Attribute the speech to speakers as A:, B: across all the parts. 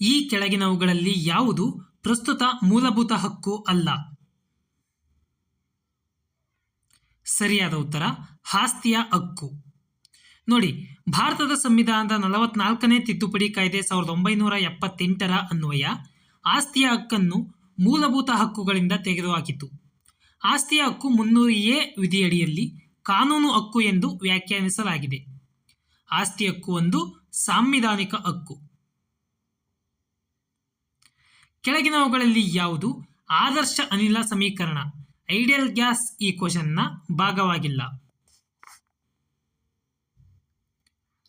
A: ಈ ಕೆಳಗಿನವುಗಳಲ್ಲಿ ಯಾವುದು ಪ್ರಸ್ತುತ ಮೂಲಭೂತ ಹಕ್ಕು ಅಲ್ಲ? ಸರಿಯಾದ ಉತ್ತರ, ಆಸ್ತಿಯ ಹಕ್ಕು. ನೋಡಿ, ಭಾರತದ ಸಂವಿಧಾನದ ನಲವತ್ನಾಲ್ಕನೇ ತಿದ್ದುಪಡಿ ಕಾಯ್ದೆ ಸಾವಿರದ ಒಂಬೈನೂರ ಎಪ್ಪತ್ತೆಂಟರ ಅನ್ವಯ, ಆಸ್ತಿಯ ಹಕ್ಕನ್ನು ಮೂಲಭೂತ ಹಕ್ಕುಗಳಿಂದ ತೆಗೆದುಹಾಕಿತು. ಆಸ್ತಿಯ ಹಕ್ಕು ಮುನ್ನೂರು ಎ ವಿಧಿಯಡಿಯಲ್ಲಿ ಕಾನೂನು ಹಕ್ಕು ಎಂದು ವ್ಯಾಖ್ಯಾನಿಸಲಾಗಿದೆ. ಆಸ್ತಿ ಹಕ್ಕು ಒಂದು ಸಾಂವಿಧಾನಿಕ ಹಕ್ಕು. ಕೆಳಗಿನವುಗಳಲ್ಲಿ ಯಾವುದು? ಆದರ್ಶ ಅನಿಲ ಸಮೀಕರಣ. ಐಡಿಯಲ್ ಗ್ಯಾಸ್ ಈ ಕ್ವಶನ್ನ ಭಾಗವಾಗಿಲ್ಲ.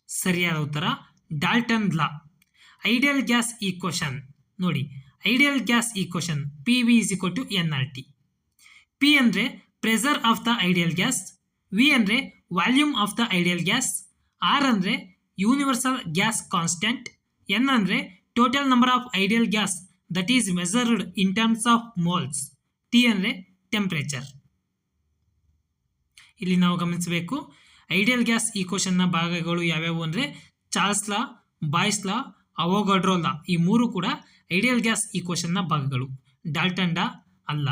A: ಸರಿಯಾದ ಉತ್ತರ, Dalton law. Ideal gas equation ನೋಡಿ, ideal gas equation P V is equal to N R T P ಅಂದರೆ pressure of the ideal gas V ಅಂದರೆ volume of the ideal gas R ಅಂದರೆ universal gas constant N ಅಂದರೆ total number of ideal gas. That is measured in terms of moles T ಅಂದರೆ temperature ಇಲ್ಲಿ ನಾವು ಗಮನಿಸಬೇಕು. Ideal gas ಈ ಭಾಗಗಳು ಯಾವ್ಯಾವು ಅಂದರೆ ಚಾರ್ಲ್ಸ್ ಲಾ, ಬಾಯ್ಸ್ ಲಾ ಲಾ. ಈ ಮೂರು ಕೂಡ ಐಡಿಯಲ್ ಗ್ಯಾಸ್ ಈ ಭಾಗಗಳು. ಡಾಲ್ಟಂಡಾ ಅಲ್ಲ.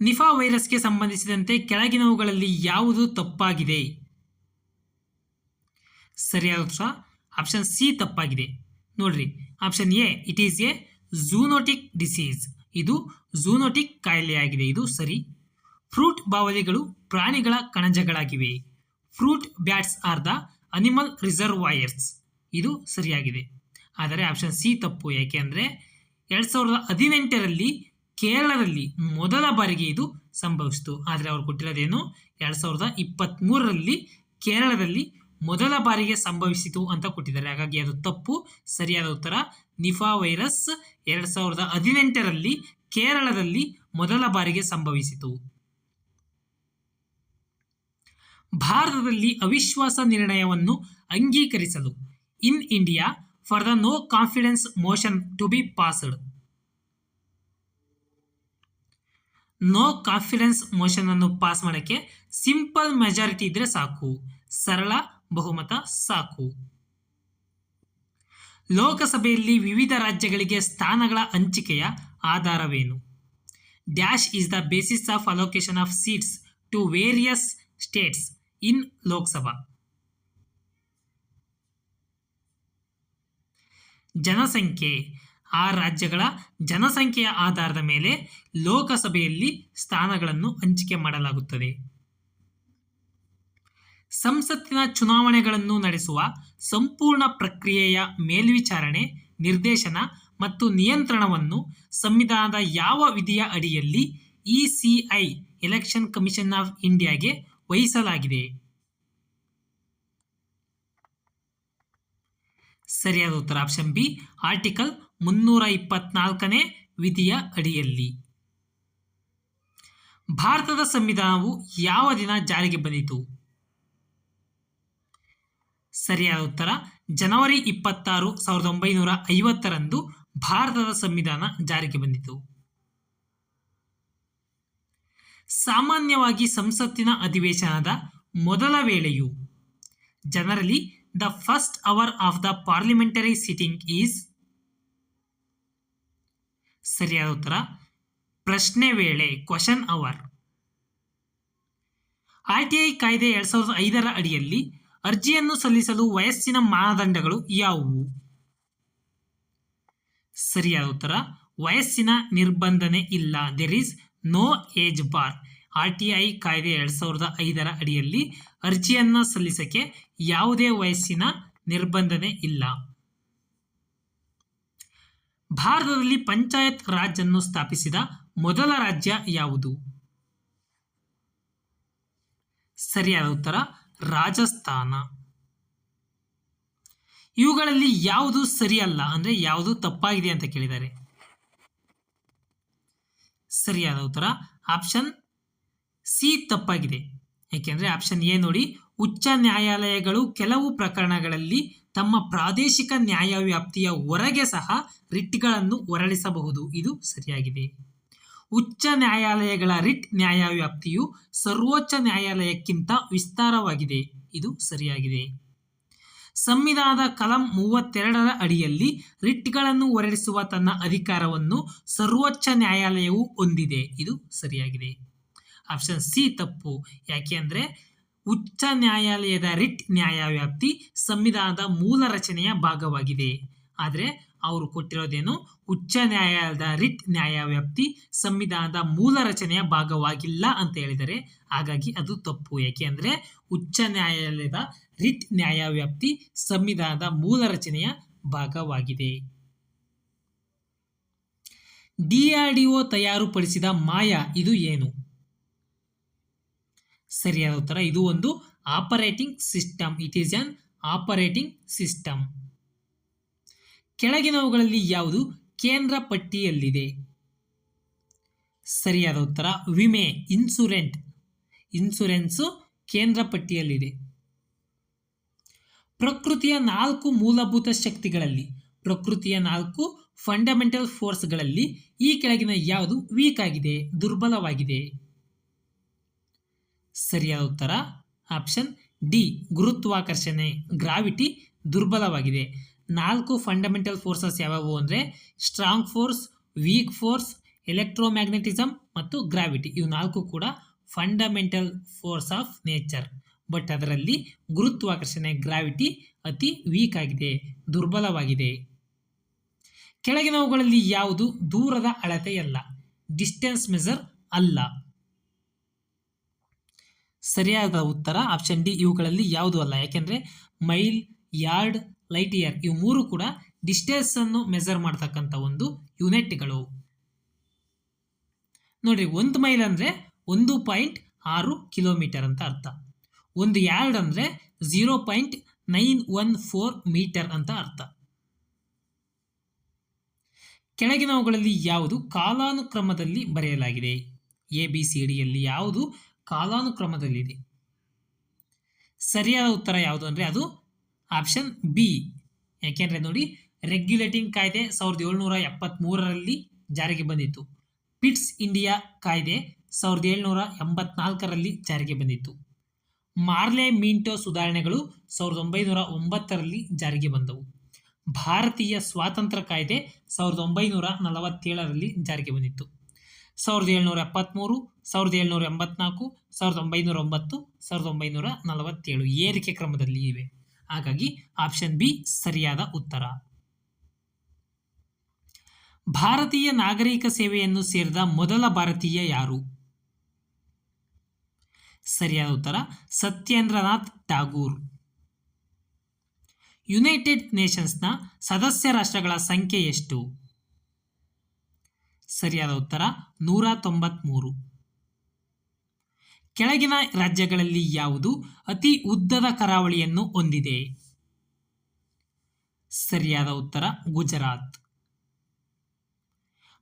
A: ನಿಫಾ ವೈರಸ್ಗೆ ಸಂಬಂಧಿಸಿದಂತೆ ಕೆಳಗಿನವುಗಳಲ್ಲಿ ಯಾವುದು ತಪ್ಪಾಗಿದೆ? ಸರಿಯಾದ ಆಪ್ಷನ್ ಸಿ ತಪ್ಪಾಗಿದೆ. ನೋಡ್ರಿ option A it is a zoonotic disease ಇದು ಝೂನೋಟಿಕ್ ಕಾಯಿಲೆಯಾಗಿದೆ. ಇದು ಸರಿ. ಫ್ರೂಟ್ ಬಾವಲಿಗಳು ಪ್ರಾಣಿಗಳ ಕಣಜಗಳಾಗಿವೆ. Fruit bats are the animal reservoirs ಇದು ಸರಿಯಾಗಿದೆ. ಆದರೆ ಆಪ್ಷನ್ ಸಿ ತಪ್ಪು. ಯಾಕೆ ಅಂದರೆ, ಎರಡು ಸಾವಿರದ ಹದಿನೆಂಟರಲ್ಲಿ ಕೇರಳದಲ್ಲಿ ಮೊದಲ ಬಾರಿಗೆ ಇದು ಸಂಭವಿಸಿತು. ಆದರೆ ಅವರು ಕೊಟ್ಟಿರೋದೇನು? ಎರಡು ಸಾವಿರದ ಇಪ್ಪತ್ತ್ಮೂರರಲ್ಲಿ ಕೇರಳದಲ್ಲಿ ಮೊದಲ ಬಾರಿಗೆ ಸಂಭವಿಸಿತು ಅಂತ ಕೊಟ್ಟಿದ್ದಾರೆ. ಹಾಗಾಗಿ ಅದು ತಪ್ಪು, ಸರಿಯಾದ ಉತ್ತರ. ನಿಫಾ ವೈರಸ್ ಎರಡು ಸಾವಿರದ ಹದಿನೆಂಟರಲ್ಲಿ ಕೇರಳದಲ್ಲಿ ಮೊದಲ ಬಾರಿಗೆ ಸಂಭವಿಸಿತು. ಭಾರತದಲ್ಲಿ ಅವಿಶ್ವಾಸ ನಿರ್ಣಯವನ್ನು ಅಂಗೀಕರಿಸಲು in India for the no confidence motion to be passed. No confidence motion ಅನ್ನು ಪಾಸ್ ಮಾಡೋಕ್ಕೆ ಸಿಂಪಲ್ ಮೆಜಾರಿಟಿ ಇದ್ರೆ ಸಾಕು. ಸರಳ ಬಹುಮತ ಸಾಕು. ಲೋಕಸಭೆಯಲ್ಲಿ ವಿವಿಧ ರಾಜ್ಯಗಳಿಗೆ ಸ್ಥಾನಗಳ ಹಂಚಿಕೆಯ ಆಧಾರವೇನು? Dash is the basis of allocation of seats to various states in Lok Sabha. ಜನಸಂಖ್ಯೆ. ಆ ರಾಜ್ಯಗಳ ಜನಸಂಖ್ಯೆಯ ಆಧಾರದ ಮೇಲೆ ಲೋಕಸಭೆಯಲ್ಲಿ ಸ್ಥಾನಗಳನ್ನು ಹಂಚಿಕೆ ಮಾಡಲಾಗುತ್ತದೆ. ಸಂಸತ್ತಿನ ಚುನಾವಣೆಗಳನ್ನು ನಡೆಸುವ ಸಂಪೂರ್ಣ ಪ್ರಕ್ರಿಯೆಯ ಮೇಲ್ವಿಚಾರಣೆ, ನಿರ್ದೇಶನ ಮತ್ತು ನಿಯಂತ್ರಣವನ್ನು ಸಂವಿಧಾನದ ಯಾವ ವಿಧಿಯ ಅಡಿಯಲ್ಲಿ ಇಸಿಐ, ಎಲೆಕ್ಷನ್ ಕಮಿಷನ್ ಆಫ್ ಇಂಡಿಯಾಗೆ ವಹಿಸಲಾಗಿದೆ? ಸರಿಯಾದ ಉತ್ತರ ಆಪ್ಷನ್ ಬಿ, ಆರ್ಟಿಕಲ್ ಮುನ್ನೂರ ಇಪ್ಪತ್ನಾಲ್ಕನೇ ವಿಧಿಯ ಅಡಿಯಲ್ಲಿ. ಭಾರತದ ಸಂವಿಧಾನವು ಯಾವ ದಿನ ಜಾರಿಗೆ ಬಂದಿತು? ಸರಿಯಾದ ಉತ್ತರ. ಜನವರಿ ಇಪ್ಪತ್ತಾರು, ಸಾವಿರದ ಒಂಬೈನೂರ ಐವತ್ತರಂದು ಭಾರತದ ಸಂವಿಧಾನ ಜಾರಿಗೆ ಬಂದಿತು. ಸಾಮಾನ್ಯವಾಗಿ ಸಂಸತ್ತಿನ ಅಧಿವೇಶನದ ಮೊದಲ ವೇಳೆಯು generally the first hour of the parliamentary sitting is ಸರಿಯಾದ ಉತ್ತರ. ಪ್ರಶ್ನೆ ವೇಳೆ, question hour. R T I ಕಾಯ್ದೆ ಎರಡ್ ಸಾವಿರದ ಐದರ ಅಡಿಯಲ್ಲಿ ಅರ್ಜಿಯನ್ನು ಸಲ್ಲಿಸಲು ವಯಸ್ಸಿನ ಮಾನದಂಡಗಳು ಯಾವುವು? ಸರಿಯಾದ ಉತ್ತರ, ವಯಸ್ಸಿನ ನಿರ್ಬಂಧನೆ ಇಲ್ಲ. There is no age bar R T I ಕಾಯ್ದೆ ಎರಡು ಸಾವಿರದ ಐದರ ಅಡಿಯಲ್ಲಿ ಅರ್ಜಿಯನ್ನು ಸಲ್ಲಿಸಕ್ಕೆ ಯಾವುದೇ ವಯಸ್ಸಿನ ನಿರ್ಬಂಧನೆ ಇಲ್ಲ. ಭಾರತದಲ್ಲಿ ಪಂಚಾಯತ್ ರಾಜ್ ಅನ್ನು ಸ್ಥಾಪಿಸಿದ ಮೊದಲ ರಾಜ್ಯ ಯಾವುದು? ಸರಿಯಾದ ಉತ್ತರ ರಾಜಸ್ಥಾನ. ಇವುಗಳಲ್ಲಿ ಯಾವುದು ಸರಿಯಲ್ಲ? ಅಂದರೆ ಯಾವುದು ತಪ್ಪಾಗಿದೆ ಅಂತ ಕೇಳಿದ್ದಾರೆ. ಸರಿಯಾದ ಉತ್ತರ, ಆಪ್ಷನ್ ಸಿ ತಪ್ಪಾಗಿದೆ. ಏಕೆಂದರೆ ಆಪ್ಷನ್ ಎ ನೋಡಿ, ಉಚ್ಚ ನ್ಯಾಯಾಲಯಗಳು ಕೆಲವು ಪ್ರಕರಣಗಳಲ್ಲಿ ತಮ್ಮ ಪ್ರಾದೇಶಿಕ ನ್ಯಾಯವ್ಯಾಪ್ತಿಯ ಹೊರಗೆ ಸಹ ರಿಟ್ಗಳನ್ನು ಹೊರಡಿಸಬಹುದು ಇದು ಸರಿಯಾಗಿದೆ. ಉಚ್ಚ ನ್ಯಾಯಾಲಯಗಳ ರಿಟ್ ನ್ಯಾಯವ್ಯಾಪ್ತಿಯು ಸರ್ವೋಚ್ಚ ನ್ಯಾಯಾಲಯಕ್ಕಿಂತ ವಿಸ್ತಾರವಾಗಿದೆ. ಇದು ಸರಿಯಾಗಿದೆ. ಸಂವಿಧಾನದ ಕಲಂ ಮೂವತ್ತೆರಡರ ಅಡಿಯಲ್ಲಿ ರಿಟ್ಗಳನ್ನು ಹೊರಡಿಸುವ ತನ್ನ ಅಧಿಕಾರವನ್ನು ಸರ್ವೋಚ್ಚ ನ್ಯಾಯಾಲಯವು ಹೊಂದಿದೆ. ಇದು ಸರಿಯಾಗಿದೆ. ಆಪ್ಷನ್ ಸಿ ತಪ್ಪು. ಯಾಕೆ ಅಂದರೆ ಉಚ್ಚ ನ್ಯಾಯಾಲಯದ ರಿಟ್ ನ್ಯಾಯವ್ಯಾಪ್ತಿ ಸಂವಿಧಾನದ ಮೂಲ ರಚನೆಯ ಭಾಗವಾಗಿದೆ. ಆದರೆ ಅವರು ಕೊಟ್ಟಿರೋದೇನು? ಉಚ್ಚ ನ್ಯಾಯಾಲಯದ ರಿಟ್ ನ್ಯಾಯವ್ಯಾಪ್ತಿ ಸಂವಿಧಾನದ ಮೂಲ ರಚನೆಯ ಭಾಗವಾಗಿಲ್ಲ ಅಂತ ಹೇಳಿದರೆ ಹಾಗಾಗಿ ಅದು ತಪ್ಪು. ಅಂದರೆ ಉಚ್ಚ ನ್ಯಾಯಾಲಯದ ರಿಟ್ ನ್ಯಾಯವ್ಯಾಪ್ತಿ ಸಂವಿಧಾನದ ಮೂಲ ರಚನೆಯ ಭಾಗವಾಗಿದೆ. ಡಿಆರ್ಡಿಒ ತಯಾರುಪಡಿಸಿದ ಮಾಯಾ ಇದು ಏನು? ಸರಿಯಾದ ಉತ್ತರ, ಇದು ಒಂದು operating system. It is an operating system. ಕೆಳಗಿನವುಗಳಲ್ಲಿ ಯಾವುದು? ಕೇಂದ್ರ ಪಟ್ಟಿಯಲ್ಲಿದೆ. ಸರಿಯಾದ ಉತ್ತರ, ವಿಮೆ, ಇನ್ಸುರೆಂಟ್. ಇನ್ಸುರೆನ್ಸು ಕೇಂದ್ರ ಪಟ್ಟಿಯಲ್ಲಿದೆ. ಪ್ರಕೃತಿಯ ನಾಲ್ಕು ಮೂಲಭೂತ ಶಕ್ತಿಗಳಲ್ಲಿ, ಪ್ರಕೃತಿಯ ನಾಲ್ಕು ಫಂಡಮೆಂಟಲ್ ಫೋರ್ಸ್ಗಳಲ್ಲಿ ಈ ಕೆಳಗಿನ ಯಾವುದು ವೀಕ್ ಆಗಿದೆ, ದುರ್ಬಲವಾಗಿದೆ. ಸರಿಯಾದ ಉತ್ತರ ಆಪ್ಷನ್ ಡಿ ಗುರುತ್ವಾಕರ್ಷಣೆ ಗ್ರಾವಿಟಿ ದುರ್ಬಲವಾಗಿದೆ. ನಾಲ್ಕು ಫಂಡಮೆಂಟಲ್ ಫೋರ್ಸಸ್ ಯಾವುವು ಅಂದರೆ strong force weak force electromagnetism ಮತ್ತು ಗ್ರಾವಿಟಿ ಇವು ನಾಲ್ಕು ಕೂಡ fundamental force of nature but ಅದರಲ್ಲಿ ಗುರುತ್ವಾಕರ್ಷಣೆ ಗ್ರಾವಿಟಿ ಅತಿ ವೀಕ್ ಆಗಿದೆ, ದುರ್ಬಲವಾಗಿದೆ. ಕೆಳಗಿನವುಗಳಲ್ಲಿ ಯಾವುದು? ದೂರದ ಅಳತೆಯಲ್ಲ ಡಿಸ್ಟೆನ್ಸ್ ಮೆಜರ್ ಅಲ್ಲ. ಸರಿಯಾದ ಉತ್ತರ ಆಪ್ಷನ್ ಡಿ ಇವುಗಳಲ್ಲಿ ಯಾವುದೂ ಅಲ್ಲ? ಯಾಕೆಂದರೆ ಮೈಲ್ ಯಾರ್ಡ್ ಲೈಟ್ ಇಯರ್ ಇವು ಮೂರು ಕೂಡ ಡಿಸ್ಟೆನ್ಸನ್ನು ಮೆಜರ್ ಮಾಡ್ತಕ್ಕಂಥ ಒಂದು ಯೂನಿಟ್ಗಳು ನೋಡ್ರಿ, ಒಂದು ಮೈಲ್ ಅಂದರೆ ಒಂದು ಪಾಯಿಂಟ್ ಆರು ಕಿಲೋಮೀಟರ್ ಅಂತ ಅರ್ಥ. ಒಂದು ಯಾರ್ಡ್ ಅಂದರೆ zero point nine one four metre ಅಂತ ಅರ್ಥ. ಕೆಳಗಿನವುಗಳಲ್ಲಿ ಯಾವುದು ಕಾಲಾನುಕ್ರಮದಲ್ಲಿ ಬರೆಯಲಾಗಿದೆ? ಎ ಬಿ ಸಿ ಡಿಯಲ್ಲಿ ಯಾವುದು ಕಾಲಾನುಕ್ರಮದಲ್ಲಿದೆ? ಸರಿಯಾದ ಉತ್ತರ ಯಾವುದು ಅಂದರೆ ಅದು ಆಪ್ಷನ್ ಬಿ. ಯಾಕೆಂದರೆ ನೋಡಿ ರೆಗ್ಯುಲೇಟಿಂಗ್ ಕಾಯ್ದೆ ಸಾವಿರದ ಏಳ್ನೂರ ಎಪ್ಪತ್ತ್ಮೂರರಲ್ಲಿ ಜಾರಿಗೆ ಬಂದಿತ್ತು. ಪಿಟ್ಸ್ ಇಂಡಿಯಾ ಕಾಯ್ದೆ ಸಾವಿರದ ಏಳ್ನೂರ ಎಂಬತ್ನಾಲ್ಕರಲ್ಲಿ ಜಾರಿಗೆ ಬಂದಿತ್ತು. ಮಾರ್ಲೆ ಮಿಂಟೋ ಸುಧಾರಣೆಗಳು ಸಾವಿರದ ಒಂಬೈನೂರ ಒಂಬತ್ತರಲ್ಲಿ ಜಾರಿಗೆ ಬಂದವು. ಭಾರತೀಯ ಸ್ವಾತಂತ್ರ್ಯ ಕಾಯ್ದೆ ಸಾವಿರದ ಒಂಬೈನೂರ ನಲವತ್ತೇಳರಲ್ಲಿ ಜಾರಿಗೆ ಬಂದಿತ್ತು. ಸಾವಿರದ ಏಳ್ನೂರ ಎಪ್ಪತ್ತ್ಮೂರು ಸಾವಿರದ ಏಳ್ನೂರ ಎಂಬತ್ನಾಲ್ಕು, ಸಾವಿರದ ಒಂಬೈನೂರ ಒಂಬತ್ತು, ಸಾವಿರದ ಒಂಬೈನೂರ ನಲವತ್ತೇಳು ಏರಿಕೆ ಕ್ರಮದಲ್ಲಿ ಇವೆ. ಹಾಗಾಗಿ ಆಪ್ಷನ್ ಬಿ ಸರಿಯಾದ ಉತ್ತರ. ಭಾರತೀಯ ನಾಗರಿಕ ಸೇವೆಯನ್ನು ಸೇರಿದ ಮೊದಲ ಭಾರತೀಯ ಯಾರು? ಸರಿಯಾದ ಉತ್ತರ, ಸತ್ಯೇಂದ್ರನಾಥ್ ಟಾಗೂರ್ ಯುನೈಟೆಡ್ ನೇಷನ್ಸ್ನ ಸದಸ್ಯ ರಾಷ್ಟ್ರಗಳ ಸಂಖ್ಯೆ ಎಷ್ಟು? ಸರಿಯಾದ ಉತ್ತರ, ನೂರ ತೊಂಬತ್ಮೂರು. ಕೆಳಗಿನ ರಾಜ್ಯಗಳಲ್ಲಿ ಯಾವುದು ಅತಿ ಉದ್ದದ ಕರಾವಳಿಯನ್ನು ಹೊಂದಿದೆ? ಸರಿಯಾದ ಉತ್ತರ ಗುಜರಾತ್.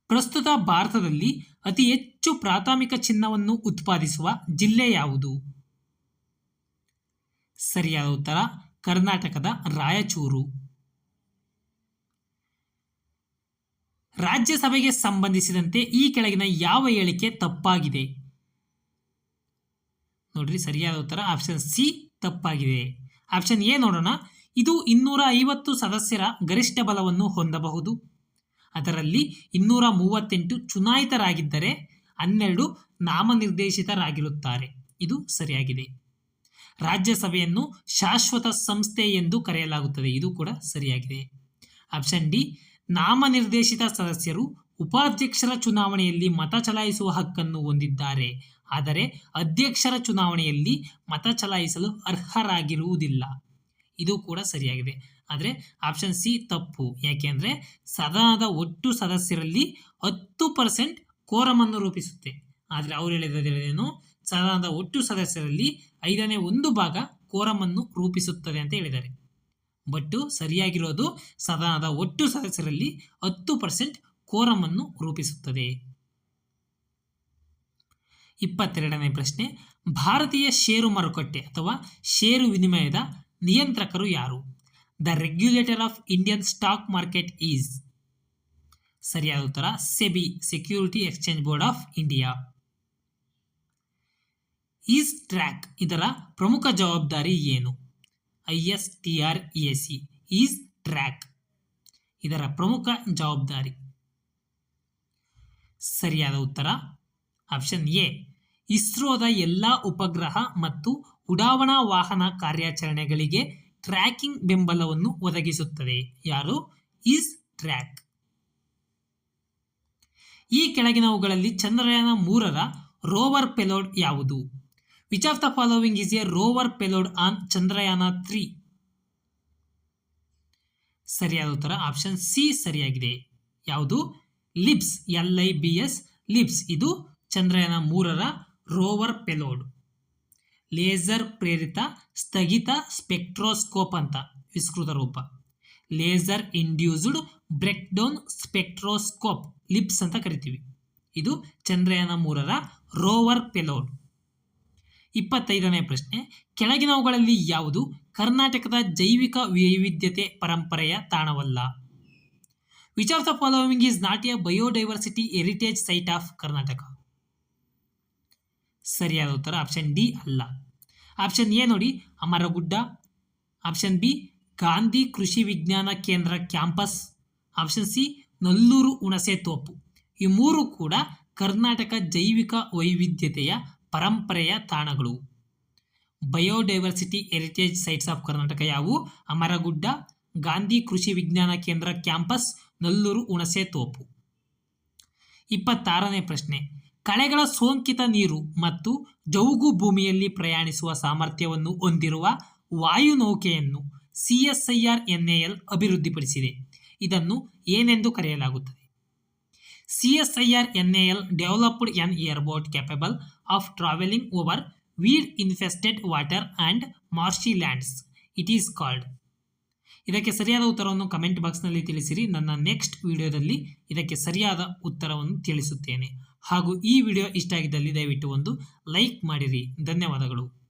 A: ಪ್ರಸ್ತುತ ಭಾರತದಲ್ಲಿ ಅತಿ ಹೆಚ್ಚು ಪ್ರಾಥಮಿಕ ಚಿನ್ನವನ್ನು ಉತ್ಪಾದಿಸುವ ಜಿಲ್ಲೆ ಯಾವುದು? ಸರಿಯಾದ ಉತ್ತರ ಕರ್ನಾಟಕದ ರಾಯಚೂರು. ರಾಜ್ಯಸಭೆಗೆ ಸಂಬಂಧಿಸಿದಂತೆ ಈ ಕೆಳಗಿನ ಯಾವ ಹೇಳಿಕೆ ತಪ್ಪಾಗಿದೆ? ನೋಡ್ರಿ ಸರಿಯಾದ ಉತ್ತರ. ಆಪ್ಷನ್ ಸಿ ತಪ್ಪಾಗಿದೆ. ಆಪ್ಷನ್ ಎ ನೋಡೋಣ. ಇದು ಇನ್ನೂರ ಐವತ್ತು ಸದಸ್ಯರ ಗರಿಷ್ಠ ಬಲವನ್ನು ಹೊಂದಬಹುದು. ಅದರಲ್ಲಿ ಇನ್ನೂರ ಮೂವತ್ತೆಂಟು ಚುನಾಯಿತರಾಗಿದ್ದರೆ ಹನ್ನೆರಡು ನಾಮನಿರ್ದೇಶಿತರಾಗಿರುತ್ತಾರೆ. ಇದು ಸರಿಯಾಗಿದೆ. ರಾಜ್ಯಸಭೆಯನ್ನು ಶಾಶ್ವತ ಸಂಸ್ಥೆ ಎಂದು ಕರೆಯಲಾಗುತ್ತದೆ. ಇದು ಕೂಡ ಸರಿಯಾಗಿದೆ. ಆಪ್ಷನ್ ಡಿ ನಾಮನಿರ್ದೇಶಿತ ಸದಸ್ಯರು ಉಪಾಧ್ಯಕ್ಷರ ಚುನಾವಣೆಯಲ್ಲಿ ಮತ ಚಲಾಯಿಸುವ ಹಕ್ಕನ್ನು ಹೊಂದಿದ್ದಾರೆ. ಆದರೆ ಅಧ್ಯಕ್ಷರ ಚುನಾವಣೆಯಲ್ಲಿ ಮತ ಚಲಾಯಿಸಲು ಅರ್ಹರಾಗಿರುವುದಿಲ್ಲ. ಇದು ಕೂಡ ಸರಿಯಾಗಿದೆ. ಆದರೆ ಆಪ್ಷನ್ ಸಿ ತಪ್ಪು. ಯಾಕೆಂದರೆ ಸದನದ ಒಟ್ಟು ಸದಸ್ಯರಲ್ಲಿ ಹತ್ತು ಪರ್ಸೆಂಟ್ ಕೋರಮನ್ನು ರೂಪಿಸುತ್ತೆ. ಆದರೆ ಅವರು ಹೇಳಿದೇನು ಸದನದ ಒಟ್ಟು ಸದಸ್ಯರಲ್ಲಿ ಐದನೇ ಒಂದು ಭಾಗ ಕೋರಮನ್ನು ರೂಪಿಸುತ್ತದೆ ಅಂತ ಹೇಳಿದ್ದಾರೆ. ಬಟ್ಟು ಸರಿಯಾಗಿರೋದು ಸದನದ ಒಟ್ಟು ಸದಸ್ಯರಲ್ಲಿ ಹತ್ತು ಪರ್ಸೆಂಟ್ ಕೋರಮನ್ನು ರೂಪಿಸುತ್ತದೆ. ಇಪ್ಪತ್ತೆರಡನೇ ಪ್ರಶ್ನೆ, ಭಾರತೀಯ ಷೇರು ಮಾರುಕಟ್ಟೆ ಅಥವಾ ಷೇರು ವಿನಿಮಯದ ನಿಯಂತ್ರಕರು ಯಾರು? The regulator of Indian stock market is ಸರಿಯಾದ ಉತ್ತರ, SEBI security exchange board of India. ISTRAC ಇದರ ಪ್ರಮುಖ ಜವಾಬ್ದಾರಿ ಏನು? I S T R A C ISTRAC ಇದರ ಪ್ರಮುಖ ಜವಾಬ್ದಾರಿ. ಸರಿಯಾದ ಉತ್ತರ, ಆಪ್ಷನ್ ಎ ಇಸ್ರೋದ ಎಲ್ಲ ಉಪಗ್ರಹ ಮತ್ತು ಉಡಾವಣಾ ವಾಹನ ಕಾರ್ಯಾಚರಣೆಗಳಿಗೆ ಟ್ರ್ಯಾಕಿಂಗ್ ಬೆಂಬಲವನ್ನು ಒದಗಿಸುತ್ತದೆ. ಯಾರು? ಈಸ್ ಟ್ರ್ಯಾಕ್. ಈ ಕೆಳಗಿನವುಗಳಲ್ಲಿ ಚಂದ್ರಯಾನ ಮೂರರ ರೋವರ್ ಪೆಲೋಡ್ ಯಾವುದು? Which of the following is a rover payload on Chandrayaan three. ಸರಿಯಾದ ಉತ್ತರ ಆಪ್ಷನ್ ಸಿ ಸರಿಯಾಗಿದೆ. ಯಾವುದು? LIBS L I B S LIBS ಇದು ಚಂದ್ರಯಾನ ಮೂರರ ರೋವರ್ ಪೆಲೋಡ್. ಲೇಸರ್ ಪ್ರೇರಿತ ಸ್ಥಗಿತ ಸ್ಪೆಕ್ಟ್ರೋಸ್ಕೋಪ್ ಅಂತ ವಿಸ್ತೃತ ರೂಪ. Laser induced break down spectroscope, LIBS ಅಂತ ಕರಿತೀವಿ. ಇದು ಚಂದ್ರಯಾನ ಮೂರರ ರೋವರ್ ಪೆಲೋಡ್. ಇಪ್ಪತ್ತೈದನೇ ಪ್ರಶ್ನೆ, ಕೆಳಗಿನವುಗಳಲ್ಲಿ ಯಾವುದು ಕರ್ನಾಟಕದ ಜೈವಿಕ ವೈವಿಧ್ಯತೆ ಪರಂಪರೆಯ ತಾಣವಲ್ಲ? Which of the following is not a biodiversity heritage site of Karnataka. ಸರಿಯಾದ ಉತ್ತರ ಆಪ್ಷನ್ ಡಿ ಅಲ್ಲ. ಆಪ್ಷನ್ ಎ ನೋಡಿ, ಅಮರಗುಡ್ಡ. ಆಪ್ಷನ್ ಬಿ, ಗಾಂಧಿ ಕೃಷಿ ವಿಜ್ಞಾನ ಕೇಂದ್ರ ಕ್ಯಾಂಪಸ್. ಆಪ್ಷನ್ ಸಿ, ನಲ್ಲೂರು ಹುಣಸೆ ತೋಪು. ಈ ಮೂರು ಕೂಡ ಕರ್ನಾಟಕ ಜೈವಿಕ ವೈವಿಧ್ಯತೆಯ ಪರಂಪರೆಯ ತಾಣಗಳು. Biodiversity heritage sites of Karnataka ಯಾವುವು? ಅಮರಗುಡ್ಡ, ಗಾಂಧಿ ಕೃಷಿ ವಿಜ್ಞಾನ ಕೇಂದ್ರ ಕ್ಯಾಂಪಸ್, ನಲ್ಲೂರು ಹುಣಸೆ ತೋಪು. ಇಪ್ಪತ್ತಾರನೇ ಪ್ರಶ್ನೆ. ಕಳೆಗಳ ಸೋಂಕಿತ ನೀರು ಮತ್ತು ಜೌಗು ಭೂಮಿಯಲ್ಲಿ ಪ್ರಯಾಣಿಸುವ ಸಾಮರ್ಥ್ಯವನ್ನು ಹೊಂದಿರುವ ವಾಯುನೌಕೆಯನ್ನು ಸಿ ಎಸ್ ಐ ಅಭಿವೃದ್ಧಿಪಡಿಸಿದೆ. ಇದನ್ನು ಏನೆಂದು ಕರೆಯಲಾಗುತ್ತದೆ? C S I R N A L developed an airboat capable of travelling over weed infested water and lands. It is called. ಇದಕ್ಕೆ ಸರಿಯಾದ ಉತ್ತರವನ್ನು ಕಮೆಂಟ್ ಬಾಕ್ಸ್ನಲ್ಲಿ ತಿಳಿಸಿರಿ. ನನ್ನ ನೆಕ್ಸ್ಟ್ ವಿಡಿಯೋದಲ್ಲಿ ಇದಕ್ಕೆ ಸರಿಯಾದ ಉತ್ತರವನ್ನು ತಿಳಿಸುತ್ತೇನೆ. ಹಾಗೂ ಈ ವಿಡಿಯೋ ಇಷ್ಟ ಆಗಿದ್ದಲ್ಲಿ ದಯವಿಟ್ಟು ಒಂದು ಲೈಕ್ ಮಾಡಿರಿ. ಧನ್ಯವಾದಗಳು.